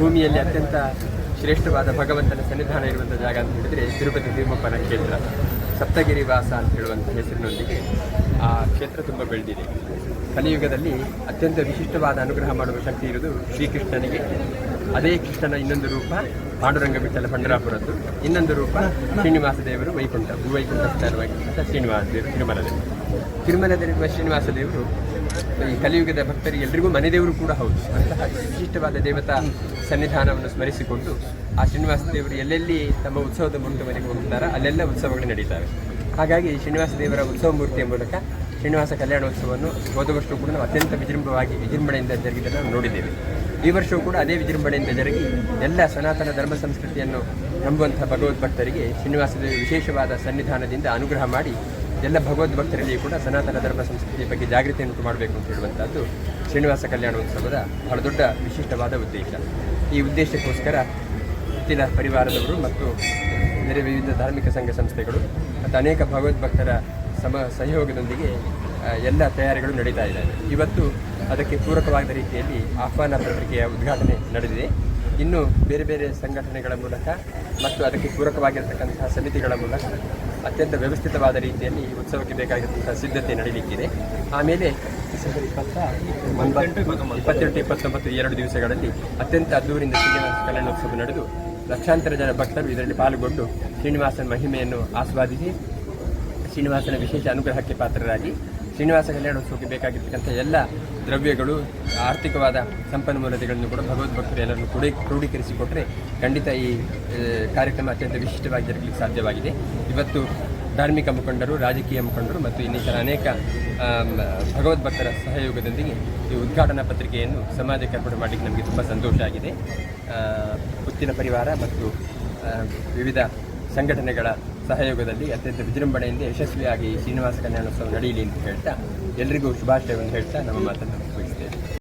ಭೂಮಿಯಲ್ಲಿ ಅತ್ಯಂತ ಶ್ರೇಷ್ಠವಾದ ಭಗವಂತನ ಸನ್ನಿಧಾನ ಇರುವಂಥ ಜಾಗ ಅಂತ ಹೇಳಿದರೆ ತಿರುಪತಿ ತಿಮ್ಮಪ್ಪನ ಕ್ಷೇತ್ರ. ಸಪ್ತಗಿರಿ ವಾಸ ಅಂತ ಹೇಳುವಂಥ ಹೆಸರಿನೊಂದಿಗೆ ಆ ಕ್ಷೇತ್ರ ತುಂಬ ಬೆಳೆದಿದೆ. ಕಲಿಯುಗದಲ್ಲಿ ಅತ್ಯಂತ ವಿಶಿಷ್ಟವಾದ ಅನುಗ್ರಹ ಮಾಡುವ ಶಕ್ತಿ ಇರುವುದು ಶ್ರೀಕೃಷ್ಣನಿಗೆ. ಅದೇ ಕೃಷ್ಣನ ಇನ್ನೊಂದು ರೂಪ ಪಾಂಡುರಂಗ ಬಿಟ್ಟಲ ಪಂಡರಾಪುರದ್ದು. ಇನ್ನೊಂದು ರೂಪ ಶ್ರೀನಿವಾಸ ದೇವರು ವೈಕುಂಠ, ಭೂವೈಕುಂಠ ಸ್ಥಾನವಾಗಿರುವಂಥ ಶ್ರೀನಿವಾಸ ದೇವರು ತಿರುಮಲದಲ್ಲಿ. ತಿರುಮಲದಲ್ಲಿರುವ ಶ್ರೀನಿವಾಸ ದೇವರು ಈ ಕಲಿಯುಗದ ಭಕ್ತರಿಗೆ ಎಲ್ರಿಗೂ ಮನೆದೇವರು ಕೂಡ ಹೌದು. ಅಂತಹ ವಿಶಿಷ್ಟವಾದ ದೇವತಾ ಸನ್ನಿಧಾನವನ್ನು ಸ್ಮರಿಸಿಕೊಂಡು ಆ ಶ್ರೀನಿವಾಸ ದೇವರು ಎಲ್ಲೆಲ್ಲಿ ತಮ್ಮ ಉತ್ಸವದ ಮೂರ್ತಿ ಹೋಗುತ್ತಾರೋ ಅಲ್ಲೆಲ್ಲ ಉತ್ಸವಗಳು ನಡೀತವೆ. ಹಾಗಾಗಿ ಶ್ರೀನಿವಾಸ ದೇವರ ಉತ್ಸವ ಮೂರ್ತಿಯ ಮೂಲಕ ಶ್ರೀನಿವಾಸ ಕಲ್ಯಾಣೋತ್ಸವವನ್ನು ಹೋದ ವರ್ಷವೂ ಕೂಡ ನಾವು ಅತ್ಯಂತ ವಿಜೃಂಭವಾಗಿ ವಿಜೃಂಭಣೆಯಿಂದ ಜರುಗಿದ್ದನ್ನು ನಾವು ನೋಡಿದ್ದೇವೆ. ಈ ವರ್ಷವೂ ಕೂಡ ಅದೇ ವಿಜೃಂಭಣೆಯಿಂದ ಜರುಗಿ ಎಲ್ಲ ಸನಾತನ ಧರ್ಮ ಸಂಸ್ಕೃತಿಯನ್ನು ನಂಬುವಂತಹ ಭಗವದ್ಭಕ್ತರಿಗೆ ಶ್ರೀನಿವಾಸ ದೇವರು ವಿಶೇಷವಾದ ಸನ್ನಿಧಾನದಿಂದ ಅನುಗ್ರಹ ಮಾಡಿ ಎಲ್ಲ ಭಗವದ್ಭಕ್ತರಲ್ಲಿ ಕೂಡ ಸನಾತನ ಧರ್ಮ ಸಂಸ್ಕೃತಿಯ ಬಗ್ಗೆ ಜಾಗೃತಿಯನ್ನು ಮಾಡಬೇಕು ಅಂತ ಹೇಳುವಂಥದ್ದು ಶ್ರೀನಿವಾಸ ಕಲ್ಯಾಣ ಉತ್ಸವದ ಬಹಳ ದೊಡ್ಡ ವಿಶಿಷ್ಟವಾದ ಉದ್ದೇಶ. ಈ ಉದ್ದೇಶಕ್ಕೋಸ್ಕರ ಹುಟ್ಟಿನ ಪರಿವಾರದವರು ಮತ್ತು ಬೇರೆ ವಿವಿಧ ಧಾರ್ಮಿಕ ಸಂಘ ಸಂಸ್ಥೆಗಳು ಮತ್ತು ಅನೇಕ ಭಗವದ್ಭಕ್ತರ ಸಮ ಸಹಯೋಗದೊಂದಿಗೆ ಎಲ್ಲ ತಯಾರಿಗಳು ನಡೀತಾ ಇದ್ದಾವೆ. ಇವತ್ತು ಅದಕ್ಕೆ ಪೂರಕವಾದ ರೀತಿಯಲ್ಲಿ ಆಹ್ವಾನ ಪತ್ರಿಕೆಯ ಉದ್ಘಾಟನೆ ನಡೆದಿದೆ. ಇನ್ನು ಬೇರೆ ಬೇರೆ ಸಂಘಟನೆಗಳ ಮೂಲಕ ಮತ್ತು ಅದಕ್ಕೆ ಪೂರಕವಾಗಿರತಕ್ಕಂತಹ ಸಮಿತಿಗಳ ಮೂಲಕ ಅತ್ಯಂತ ವ್ಯವಸ್ಥಿತವಾದ ರೀತಿಯಲ್ಲಿ ಈ ಉತ್ಸವಕ್ಕೆ ಬೇಕಾಗಿರುವಂತಹ ಸಿದ್ಧತೆ ನಡೀಲಿಕ್ಕಿದೆ. ಆಮೇಲೆ ಡಿಸೆಂಬರ್ ಇಪ್ಪತ್ತ ಒಂಬತ್ತು, ಇಪ್ಪತ್ತೆಂಟು, ಇಪ್ಪತ್ತೊಂಬತ್ತು ಎರಡು ದಿವಸಗಳಲ್ಲಿ ಅತ್ಯಂತ ಅದ್ದೂರಿಂದ ಶ್ರೀನಿವಾಸ ಕಲ್ಯಾಣೋತ್ಸವ ನಡೆದು ಲಕ್ಷಾಂತರ ಜನ ಭಕ್ತರು ಇದರಲ್ಲಿ ಪಾಲ್ಗೊಂಡು ಶ್ರೀನಿವಾಸನ ಮಹಿಮೆಯನ್ನು ಆಸ್ವಾದಿಸಿ ಶ್ರೀನಿವಾಸನ ವಿಶೇಷ ಅನುಗ್ರಹಕ್ಕೆ ಪಾತ್ರರಾಗಿ ಶ್ರೀನಿವಾಸ ಕಲ್ಯಾಣೋತ್ಸವಕ್ಕೆ ಬೇಕಾಗಿರ್ತಕ್ಕಂಥ ಎಲ್ಲ ದ್ರವ್ಯಗಳು, ಆರ್ಥಿಕವಾದ ಸಂಪನ್ಮೂಲತೆಗಳನ್ನು ಕೂಡ ಭಗವದ್ಭಕ್ತರು ಎಲ್ಲರನ್ನು ಕೂಡ ಕ್ರೋಢೀಕರಿಸಿಕೊಟ್ಟರೆ ಖಂಡಿತ ಈ ಕಾರ್ಯಕ್ರಮ ಅತ್ಯಂತ ವಿಶಿಷ್ಟವಾಗಿ ಜರುಗಲಿಕ್ಕೆ ಸಾಧ್ಯವಾಗಿದೆ. ಇವತ್ತು ಧಾರ್ಮಿಕ ಮುಖಂಡರು, ರಾಜಕೀಯ ಮುಖಂಡರು ಮತ್ತು ಇನ್ನಿತರ ಅನೇಕ ಭಗವದ್ಭಕ್ತರ ಸಹಯೋಗದೊಂದಿಗೆ ಈ ಉದ್ಘಾಟನಾ ಪತ್ರಿಕೆಯನ್ನು ಸಮಾಜಕ್ಕೆ ಅರ್ಪಣೆ ಮಾಡಲಿಕ್ಕೆ ನಮಗೆ ತುಂಬ ಸಂತೋಷ ಆಗಿದೆ. ಪುತ್ತಿನ ಪರಿವಾರ ಮತ್ತು ವಿವಿಧ ಸಂಘಟನೆಗಳ ಸಹಯೋಗದಲ್ಲಿ ಅತ್ಯಂತ ವಿಜೃಂಭಣೆಯಿಂದ ಯಶಸ್ವಿಯಾಗಿ ಶ್ರೀನಿವಾಸ ಕಲ್ಯಾಣೋತ್ಸವ ನಡೆಯಲಿ ಅಂತ ಹೇಳ್ತಾ ಎಲ್ರಿಗೂ ಶುಭಾಶಯವನ್ನು ಹೇಳ್ತಾ ನಮ್ಮ ಮಾತನ್ನು ಮುಗಿಸ್ತೇವೆ